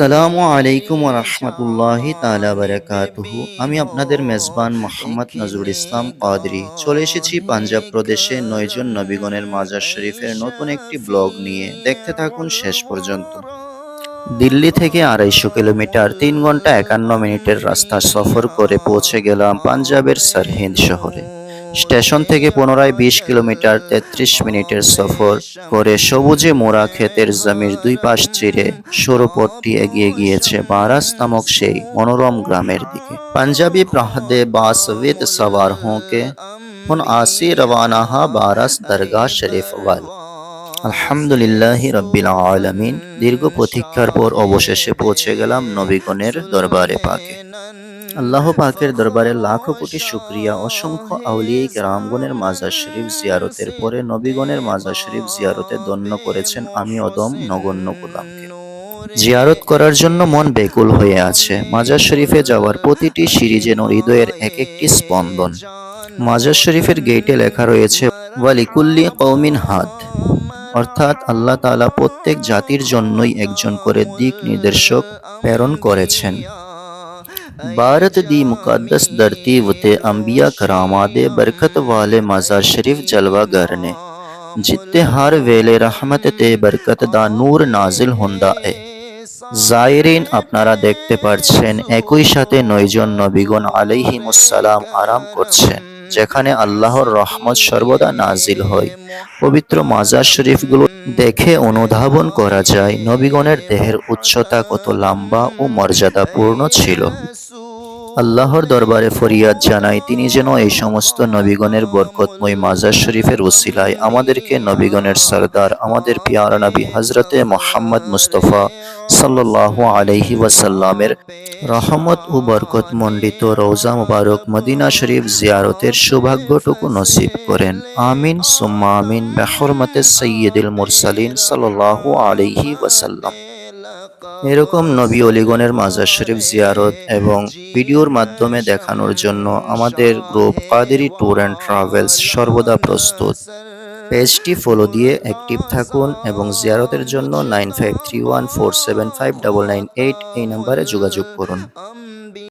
আসসালামু আলাইকুম রহমতুল্লাহি তালা বারাকাতুহু। আমি আপনাদের মেজবান মোহাম্মদ নজরুল ইসলাম কাদরি। চলে এসেছি পাঞ্জাব প্রদেশে নয়জন নবীগণের মাজার শরীফের নতুন একটি ব্লগ নিয়ে। দেখতে থাকুন শেষ পর্যন্ত। দিল্লি থেকে আড়াইশো কিলোমিটার, তিন ঘণ্টা একান্ন মিনিটের রাস্তা সফর করে পৌঁছে গেলাম পাঞ্জাবের সারহিন্দ শহরে। স্টেশন থেকে পুনরায় বিশ কিলোমিটার ৩৩ মিনিটের সফর করে সবুজে মোড়া ক্ষেতের জমির দুই পাশ চিরে সরুপথটি এগিয়ে গিয়েছে বারাস নামক সেই মনোরম গ্রামের দিকে। পাঞ্জাবি প্রাহদে বাস সওয়ার হোঁকে হন আসি রওয়ানা বারাস দরগাহ শরীফ ওয়াল। আলহামদুলিল্লাহ রব্বিল আলামিন। দীর্ঘ প্রতীক্ষার পর অবশেষে পৌঁছে গেলাম নবীগণের দরবারে পাকে। আল্লাহ পাকের দরবারে লাখো কোটি শুক্রিয়া, অসংখ্য আউলিয়া রামগণের মাজার শরীফ জিয়ারতের পরে নবীগণের মাজার শরীফ জিয়ারতে ধন্য করেছেন আমি অদম নগণ্য গোলামকে। জিয়ারত করার জন্য মন বেকুল হয়ে আছে। মাজার শরীফে যাওয়ার প্রতিটি সিঁড়ি যেন হৃদয়ের এক একটি স্পন্দন। মাজার শরীফের গেটে লেখা রয়েছে, ওয়ালিকুল্লি কৌমিন হাত অর্থাৎ আল্লাহ তাআলা প্রত্যেক জাতির জন্যই একজন করে দিক নির্দেশক প্রেরণ করেছেন भारत दी मुकद्दस धरती उते अंबिया करामा दे बरकत वाले मज़ार शरीफ जलवागर ने जित्ते हर वेले रहमत ते बरकत दा নূর নাজিল ਹੁੰਦਾ এ জায়রিন আপনারা দেখতে পাচ্ছেন একই সাথে নয়জন নবীগণ আলাইহিমুসসালাম আরাম করছেন যেখানে আল্লাহর রহমত সর্বদা নাজিল হয়। পবিত্র মাজার শরীফগুলো দেখে অনুধাবন করা যায়, নবীগণের দেহের উচ্চতা কত লম্বা ও মর্যাদাপূর্ণ ছিল। আল্লাহর দরবারে ফরিয়াদ জানাই, তিনি যেন এই সমস্ত নবীগণের বরকতময় মাজার শরীফের উসিলায় আমাদেরকে নবীগণের সরদার, আমাদের পিয়ারা নবী হজরতে মোহাম্মদ মুস্তফা সাল্লাল্লাহু আলাইহি ওয়াসাল্লামের রহমত ও বরকত মণ্ডিত রৌজা মুবারক মদিনা শরীফ জিয়ারতের সৌভাগ্যটুকু নসিব করেন। আমিন, সুম্মা আমিন, বেহরমতে সৈয়দুল মুরসালিন সাল্লাল্লাহু আলাইহি ওয়াসাল্লাম। এরকম নবী অলিগণের মাজার শরীফ জিয়ারত এবং ভিডিওর মাধ্যমে দেখানোর জন্য আমাদের group Kaderi tour and travels সর্বদা প্রস্তুত। পেজটি ফলো দিয়ে অ্যাক্টিভ থাকুন এবং জিয়ারতের জন্য nine five three one four seven five double nine eight এই নম্বরে যোগাযোগ করুন।